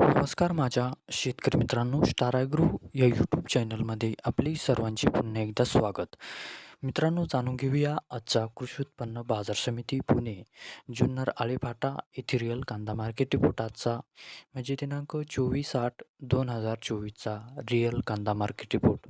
नमस्कार माझ्या शेतकरी मित्रांनो स्टार या यूट्यूब चॅनलमध्ये आपली सर्वांचे पुन्हा एकदा स्वागत. मित्रांनो जाणून घेऊया आजचा कृषी उत्पन्न बाजार समिती पुणे जुन्नर आळेफाटा इथिरियल कांदा मार्केट रिपोर्ट आजचा म्हणजे दिनांक चोवीस आठ दोन हजार चोवीसचा रिअल कांदा मार्केट रिपोर्ट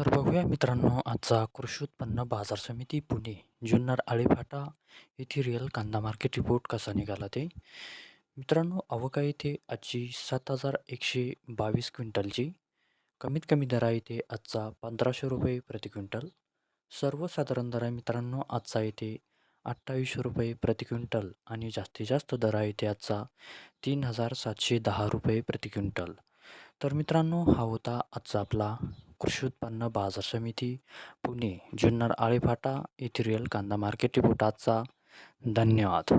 तर बघूया मित्रांनो आजचा कृषी उत्पन्न बाजार समिती पुणे जुन्नर आळेफाटा येथे रिअल कांदा मार्केट रिपोर्ट कसा निघाला ते. मित्रांनो अवका येथे आजची सात हजार एकशे बावीस क्विंटलची. कमीत कमी दर आहे आजचा पंधराशे रुपये प्रति क्विंटल. सर्वसाधारण दर आहे मित्रांनो आजचा येथे अठ्ठावीसशे रुपये प्रति क्विंटल आणि जास्तीत जास्त दर आहे आजचा तीन हजार सातशे दहा रुपये प्रति क्विंटल. तर मित्रांनो हा होता आजचा आपला कृषी उत्पन्न बाजार समिती पुणे जुन्नर आळीफाटा इथिरियल कांदा मार्केट रिपोर्ट. आजचा धन्यवाद.